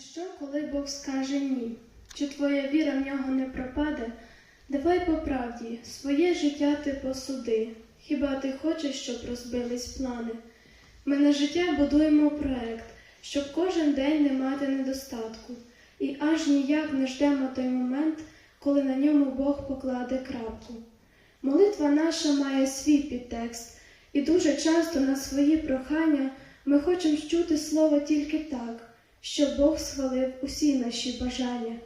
Що, коли Бог скаже ні? Чи твоя віра в нього не пропаде? Давай по правді, своє життя ти посуди. Хіба ти хочеш, щоб розбились плани? Ми на життя будуємо проект, щоб кожен день не мати недостатку, і аж ніяк не ждемо той момент, коли на ньому Бог покладе крапку. Молитва наша має свій підтекст, і дуже часто на свої прохання ми хочемо чути слово тільки так, щоб Бог схвалив усі наші бажання.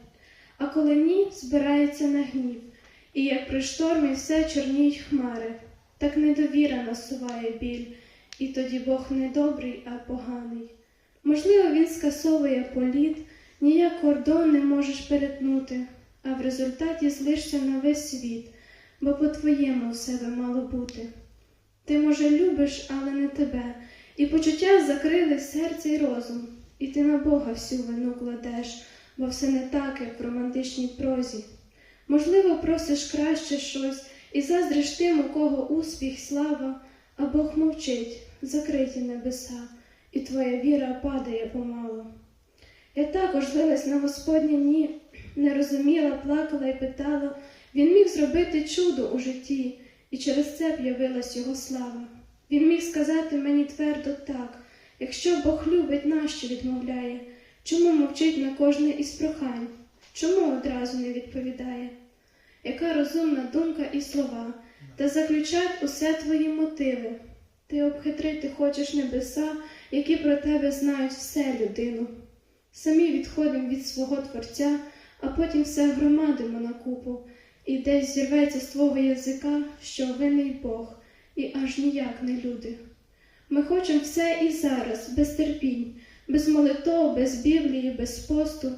А коли ні, збирається на гнів, і як при штормі все чорніють хмари, так недовіра насуває біль, і тоді Бог не добрий, а поганий. Можливо, він скасовує політ, ніяк кордон не можеш перетнути, а в результаті злишся на весь світ, бо по-твоєму у себе мало бути. Ти, може, любиш, але не тебе, і почуття закрили серце й розум, і ти на Бога всю вину кладеш, бо все не так, як в романтичній прозі. Можливо, просиш краще щось, і заздриш тим, у кого успіх, слава, а Бог мовчить, закриті небеса, і твоя віра падає помало. Я також злилась на Господнє ні, не розуміла, плакала і питала, він міг зробити чудо у житті, і через це б його слава. Він міг сказати мені твердо так, якщо Бог любить, нащо відмовляє, чому мовчить на кожне із прохань, чому одразу не відповідає? Яка розумна думка і слова, та заключать усе твої мотиви. Ти обхитрити хочеш небеса, які про тебе знають все людину. Самі відходимо від свого Творця, а потім все громадимо на купу, і десь зірветься з твого язика, що винний Бог, і аж ніяк не люди. Ми хочемо все і зараз, без терпінь, без молитов, без Біблії, без посту.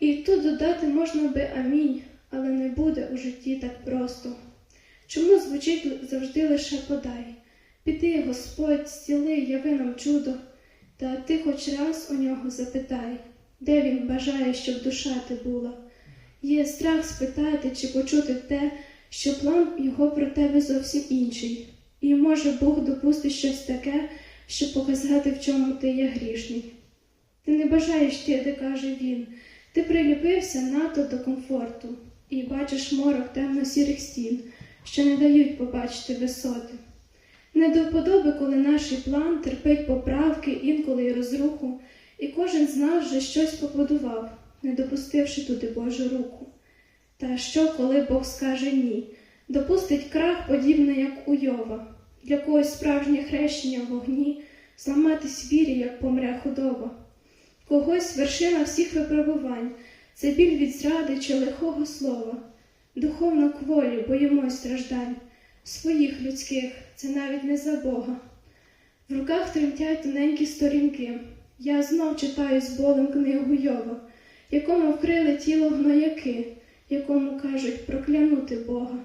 І тут додати можна би амінь, але не буде у житті так просто. Чому звучить завжди лише подай? Піди, Господь, зціли, яви нам чудо, та ти хоч раз у нього запитай, де він бажає, щоб душа ти була. Є страх спитати чи почути те, що план його про тебе зовсім інший, і може Бог допустить щось таке, щоб показати, в чому ти є грішний. Ти не бажаєш ти, каже він, ти приліпився надто до комфорту і бачиш морок темно-сірих стін, що не дають побачити висоти. Не до вподоби, коли наш план терпить поправки, інколи й розруху, і кожен з нас вже щось побудував, не допустивши туди Божу руку. Та що, коли Бог скаже ні, допустить крах, подібний, як у Йова, для когось справжнє хрещення в вогні, зламатись вірі, як помре худоба, когось вершина всіх випробувань, це біль від зради чи лихого слова, духовну кволі, боїмось страждань, своїх людських, це навіть не за Бога. В руках тремтять тоненькі сторінки. Я знов читаю з болем книгу Йова, якому вкрили тіло гнояки, якому кажуть проклянути Бога.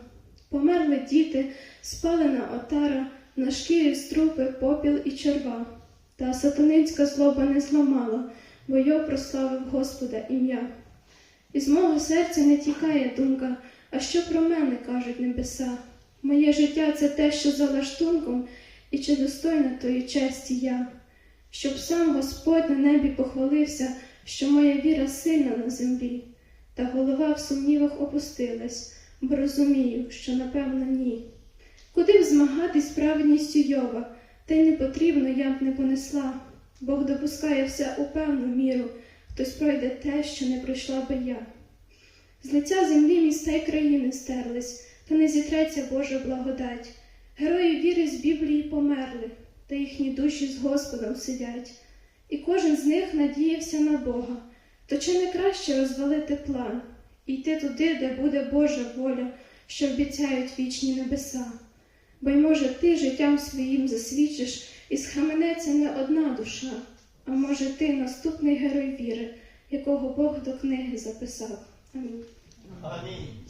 Померли діти, спалена отара, на шкірі струпи, попіл і черва. Та сатанинська злоба не зламала, бо Йов прославив Господа ім'я. Із мого серця не тікає думка, а що про мене кажуть небеса. Моє життя це те, що за лаштунком, і чи достойна тої честі я, щоб сам Господь на небі похвалився, що моя віра сильна на землі, та голова в сумнівах опустилась, бо розумію, що напевно ні. Куди б змагатись праведністю Йова, та й не потрібно, я б не понесла. Бог допускає все у певну міру, хтось пройде те, що не пройшла би я. З лиця землі міста й країни стерлись, та не зітреться Божа благодать. Герої віри з Біблії померли, та їхні душі з Господом сидять. І кожен з них надіявся на Бога. То чи не краще розвалити план йти туди, де буде Божа воля, що обіцяють вічні небеса? Бо й може ти життям своїм засвідчиш, і схаменеться не одна душа, а може ти наступний герой віри, якого Бог до книги записав. Амінь. Амінь.